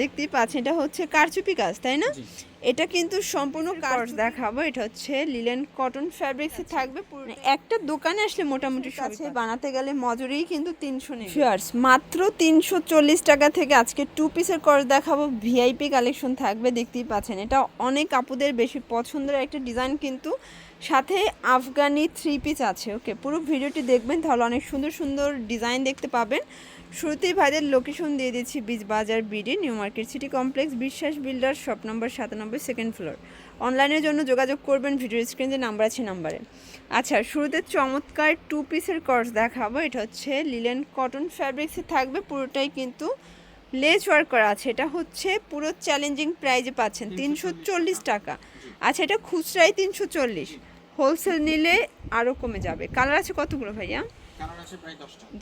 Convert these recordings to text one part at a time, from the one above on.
দেখতেই পাচ্ছেন এটা হচ্ছে কারচুপি কাজ তাই না? এটা কিন্তু সম্পূর্ণ কাজ দেখাবো। এটা হচ্ছে লিলেন কটন ফ্যাব্রিক্স থাকবে পুরো একটা দোকানে আসলে মোটামুটি কাছে বানাতে গেলে মজুরিই কিন্তু তিনশো শিয়ার্স মাত্র তিনশো চল্লিশ টাকা থেকে আজকে টু পিসের কর্স দেখাবো। ভিআইপি কালেকশন থাকবে দেখতেই পাচ্ছেন। এটা অনেক আপুদের বেশি পছন্দের একটা ডিজাইন কিন্তু সাথে আফগানি থ্রি পিস আছে ওকে পুরো ভিডিওটি দেখবেন তাহলে অনেক সুন্দর সুন্দর ডিজাইন দেখতে পাবেন। শুরুতেই ভাইদের লোকেশন দিয়ে দিচ্ছি Beej Bazar BD new market city complex Biswas builder shop number সাতানব্বই সেকেন্ড ফ্লোর অনলাইনের জন্য যোগাযোগ করবেন ভিডিও স্ক্রিনে নাম্বার আছে নাম্বারে আচ্ছা শুরুতে চমৎকার টু পিসের কর্স দেখাবো এটা হচ্ছে লিলেন কটন ফ্যাব্রিক্সে থাকবে পুরোটাই কিন্তু লেজ ওয়ার্ক করা আছে। এটা হচ্ছে পুরো চ্যালেঞ্জিং প্রাইজে পাচ্ছেন তিনশো চল্লিশ টাকা। আচ্ছা এটা খুচরাই তিনশো চল্লিশ। হোলসেল নিলে আরও কমে যাবে। কালার আছে কতগুলো ভাইয়া?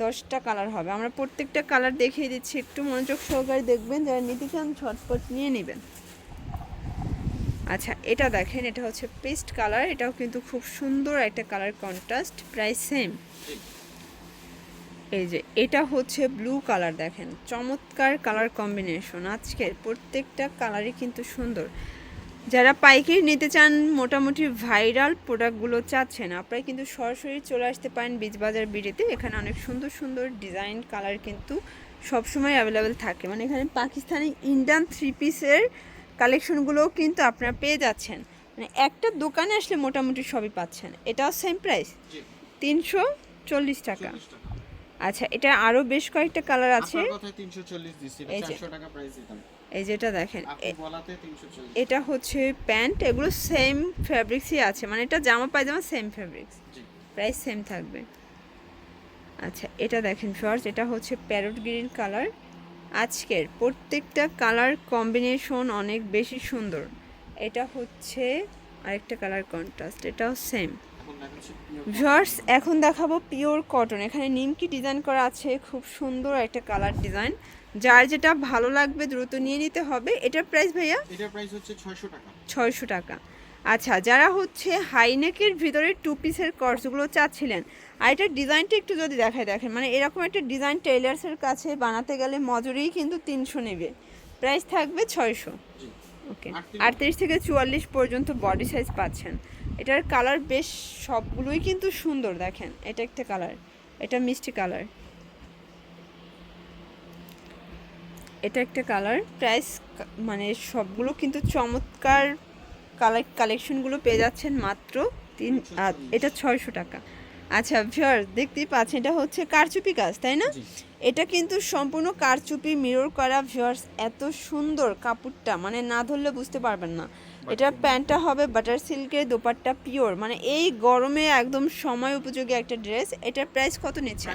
দশটা। কালার হবে। আমরা প্রত্যেকটা কালার দেখিয়ে দিচ্ছি। একটু মনোযোগ সহকারে দেখবেন যারা নিতে চান ঝটপট নিয়ে নেবেন। আচ্ছা এটা দেখেন এটা হচ্ছে পেস্ট কালার। এটাও কিন্তু খুব সুন্দর একটা কালার কন্ট্রাস্ট প্রায় সেম এই যে এটা হচ্ছে ব্লু কালার দেখেন। চমৎকার কালার কম্বিনেশন আজকের প্রত্যেকটা কালারই কিন্তু সুন্দর। যারা পাইকারি নিতে চান মোটামুটি ভাইরাল প্রোডাক্টগুলো চাচ্ছেন আপনারা কিন্তু সরাসরি চলে আসতে পারেন বীজবাজার বিড়িতে। এখানে অনেক সুন্দর সুন্দর ডিজাইন কালার কিন্তু সবসময় অ্যাভেলেবেল থাকে। মানে এখানে পাকিস্তানি ইন্ডিয়ান থ্রি পিসের কালেকশনগুলোও কিন্তু আপনারা পেয়ে যাচ্ছেন। মানে একটা দোকানে আসলে মোটামুটি সবই পাচ্ছেন। এটাও সেম প্রাইস তিনশো চল্লিশ টাকা। আচ্ছা এটা আরও বেশ কয়েকটা কালার আছে। এই যে। এই যেটা দেখেন এটা হচ্ছে প্যান্ট এগুলো সেম ফ্যাব্রিক্সই আছে মানে এটা জামা পায়জামা সেম ফ্যাব্রিক্স প্রাইস সেম থাকবে। আচ্ছা এটা দেখেন ফার্স্ট এটা হচ্ছে প্যারট গ্রিন কালার আজকের প্রত্যেকটা কালার কম্বিনেশন অনেক বেশি সুন্দর। এটা হচ্ছে আরেকটা কালার কন্ট্রাস্ট এটাও সেম ভিউয়ার্স এখন দেখাবো পিওর কটন এখানে নিমকি ডিজাইন করা আছে খুব সুন্দর একটা কালার ডিজাইন যার যেটা ভালো লাগবে দ্রুত নিয়ে নিতে হবে এটার প্রাইস ভাইয়া? এটার প্রাইস হচ্ছে ছয়শো টাকা। ছয়শো টাকা। আচ্ছা যারা হচ্ছে হাইনেকের ভিতরে টু পিসের কর্সগুলো চাচ্ছিলেন আর এটার ডিজাইনটা একটু যদি দেখায় দেখেন মানে এরকম একটা ডিজাইন টেইলার্সের কাছে বানাতে গেলে মজুরিই কিন্তু তিনশো নেবে। প্রাইস থাকবে ছয়শো। জি। ওকে। আটত্রিশ থেকে চুয়াল্লিশ পর্যন্ত বডি সাইজ পাচ্ছেন। এটার কালার বেশ সবগুলোই কিন্তু সুন্দর দেখেন। এটা একটা কালার এটা মিষ্টি কালার এটা একটা কালার। প্রাইস মানে সবগুলো কিন্তু চমৎকার কালার কালেকশনগুলো পেয়ে যাচ্ছেন মাত্র তিন এটা ছয়শো টাকা। আচ্ছা ভিওর দেখতেই পাচ্ছেন এটা হচ্ছে কারচুপি কাজ তাই না? এটা কিন্তু সম্পূর্ণ কারচুপি মিরর করা ভিওর্স এত সুন্দর কাপড়টা মানে না ধরলে বুঝতে পারবেন না। এটা প্যান্টটা হবে বাটার সিল্কের দোপাট্টা পিওর মানে এই গরমে একদম সময় উপযোগী একটা ড্রেস এটার প্রাইস কত নিচ্ছে?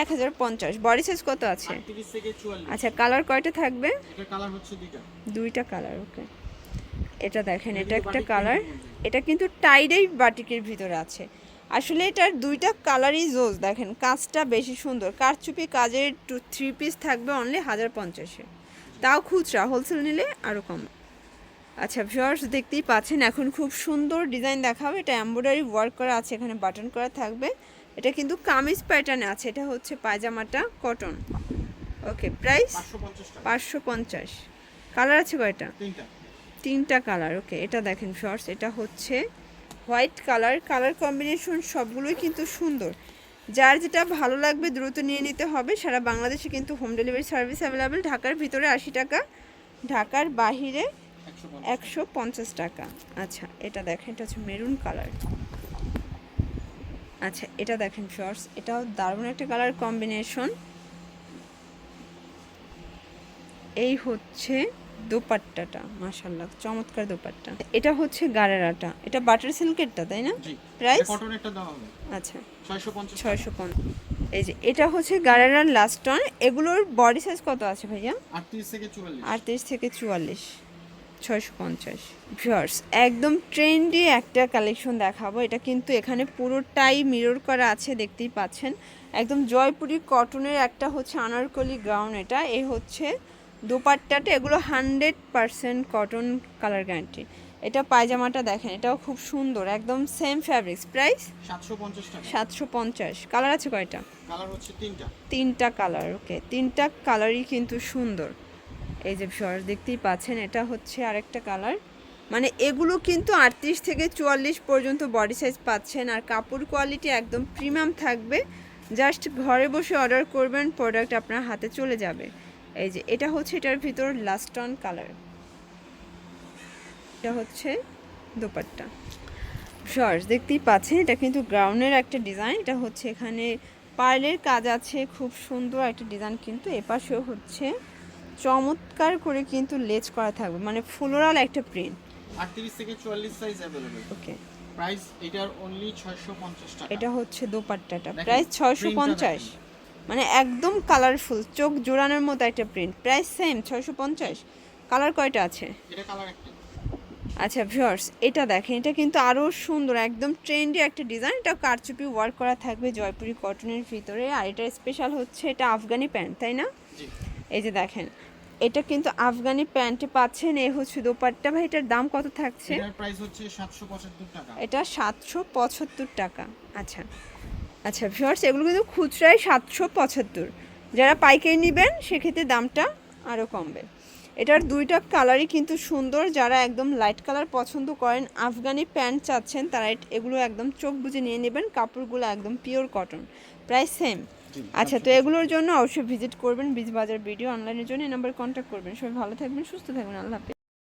এক হাজার পঞ্চাশ। বডি সাইজ কত আছে? আচ্ছা কালার কয়টা থাকবে? এটার কালার হচ্ছে দুইটা। দুইটা কালার ওকে এটা দেখেন এটা একটা কালার এটা কিন্তু টাইডাই বাটিকের ভিতরে আছে। আসলে এটার দুইটা কালারই জোস দেখেন কাজটা বেশি সুন্দর। কারচুপি কাজের টু থ্রি পিস থাকবে অনলি হাজার পঞ্চাশে। তাও খুচরা হোলসেল নিলে আরও কম। আচ্ছা ভিউয়ার্স দেখতেই পাচ্ছেন এখন খুব সুন্দর ডিজাইন দেখাবে। এটা এমব্রয়ডারি ওয়ার্ক করা আছে এখানে বাটন করা থাকবে। এটা কিন্তু কামিজ প্যাটার্নে আছে এটা হচ্ছে পায়জামাটা কটন ওকে প্রাইস পাঁচশো পঞ্চাশ কালার আছে কয়টা? তিনটা। তিনটা কালার ওকে এটা দেখেন শর্টস এটা হচ্ছে হোয়াইট কালার কালার কম্বিনেশন সবগুলোই কিন্তু সুন্দর। যার যেটা ভালো লাগবে দ্রুত নিয়ে নিতে হবে। সারা বাংলাদেশে কিন্তু হোম ডেলিভারি সার্ভিস অ্যাভেলেবেল ঢাকার ভিতরে আশি টাকা ঢাকার বাহিরে একশো পঞ্চাশ টাকা। আচ্ছা এটা দেখেন এটা হচ্ছে মেরুন কালার। আচ্ছা এটা দেখেন শর্টস এটাও দারুণ একটা কালার কম্বিনেশন এই হচ্ছে দোপাট্টাটা মাশাল্লাহ চমৎকার দোপাট্টা। এটা হচ্ছে গারেরাটা এটা বাটার সিল্কেরটা তাই না? হবে। আচ্ছা ছয়শো পঞ্চাশ এই যে এটা হচ্ছে গারেরার লাস্ট টন এগুলোর বডি সাইজ কত আছে ভাইয়া? আটত্রিশ থেকে চুয়াল্লিশ। আটত্রিশ থেকে চুয়াল্লিশ। ছয়শো পঞ্চাশ। ভিউয়ার্স একদম ট্রেন্ডি একটা কালেকশন দেখাবো। এটা কিন্তু এখানে পুরোটাই মিরর করা আছে দেখতেই পাচ্ছেন। একদম জয়পুরি কটনের একটা হচ্ছে আনারকলি গ্রাউন্ড এটা। এই হচ্ছে দোপাট্টাটা এগুলো hundred percent cotton colour guarantee এটা পায়জামাটা দেখেন এটাও খুব সুন্দর একদম সেম ফ্যাব্রিক্স প্রাইস সাতশো পঞ্চাশ সাতশো পঞ্চাশ। কালার আছে কয়টা? কালার হচ্ছে তিনটা। তিনটা কালার ওকে তিনটা কালারই কিন্তু সুন্দর। এই যে ভিউয়ার্স, দেখতেই পাচ্ছেন, এটা হচ্ছে আরেকটা কালার। মানে এগুলো কিন্তু আটত্রিশ থেকে চুয়াল্লিশ পর্যন্ত বডি সাইজ পাচ্ছেন, আর কাপড় কোয়ালিটি একদম প্রিমিয়াম থাকবে। জাস্ট ঘরে বসে অর্ডার করবেন প্রোডাক্ট আপনার হাতে চলে যাবে। এই যে, এটা হচ্ছে এটার ভিতর লাস্ট অন কালার এটা হচ্ছে দোপাট্টা। শর্টস দেখতেই পাচ্ছেন, এটা কিন্তু গ্রাউন্ডের একটা ডিজাইন এটা হচ্ছে এখানে পার্লের কাজ আছে, খুব সুন্দর একটা ডিজাইন কিন্তু এপাশেও হচ্ছে চমৎকার করে কিন্তু লেজ করা থাকবে। মানে ফ্লোরাল একটা প্রিন্ট আটত্রিশ থেকে চুয়াল্লিশ সাইজ অ্যাভেলেবেল ওকে প্রাইস এটার অনলি ছয়শো পঞ্চাশ টাকা। এটা হচ্ছে দোপাট্টাটা। প্রাইস ছয়শো printটা পঞ্চাশ দেখেন। মানে একদম কালারফুল চোখ জোড়ানোর মতো একটা প্রিন্ট প্রাইস সেম ছয়শো পঞ্চাশ। কালার কয়টা আছে? এটা কালার একটা। আচ্ছা ভিউয়ার্স এটা দেখেন এটা কিন্তু আরও সুন্দর একদম ট্রেন্ডি একটা ডিজাইন এটা কারচুপি ওয়ার্ক করা থাকবে জয়পুরি কটনের ভিতরে। আর এটা স্পেশাল হচ্ছে এটা আফগানি প্যান্ট তাই না? জি। এই যে দেখেন এটা কিন্তু আফগানি প্যান্টে পাচ্ছেন এই হচ্ছে দোপাট্টা। ভাই এটার দাম কত থাকছে? এটার প্রাইস হচ্ছে সাতশো পঁচাত্তর টাকা। এটা সাতশো পঁচাত্তর টাকা। আচ্ছা আচ্ছা ভিউয়ার্স এগুলো কিন্তু খুচরায় সাতশো পঁচাত্তর। যারা পাইকারি নেবেন সেক্ষেত্রে দামটা আরও কমবে। এটার দুইটা কালারই কিন্তু সুন্দর। যারা একদম লাইট কালার পছন্দ করেন আফগানি প্যান্ট চাচ্ছেন তারা এগুলো একদম চোখ বুজে নিয়ে নেবেন। কাপড়গুলো একদম পিওর কটন প্রায় সেম আচ্ছা তো এগুলোর জন্য অবশ্যই ভিজিট করবেন বীজ বাজার ভিডিও অনলাইনের জন্য এই নাম্বারে কন্ট্যাক্ট করবেন। সবাই ভালো থাকবেন সুস্থ থাকবেন আল্লাহ হাফেজ।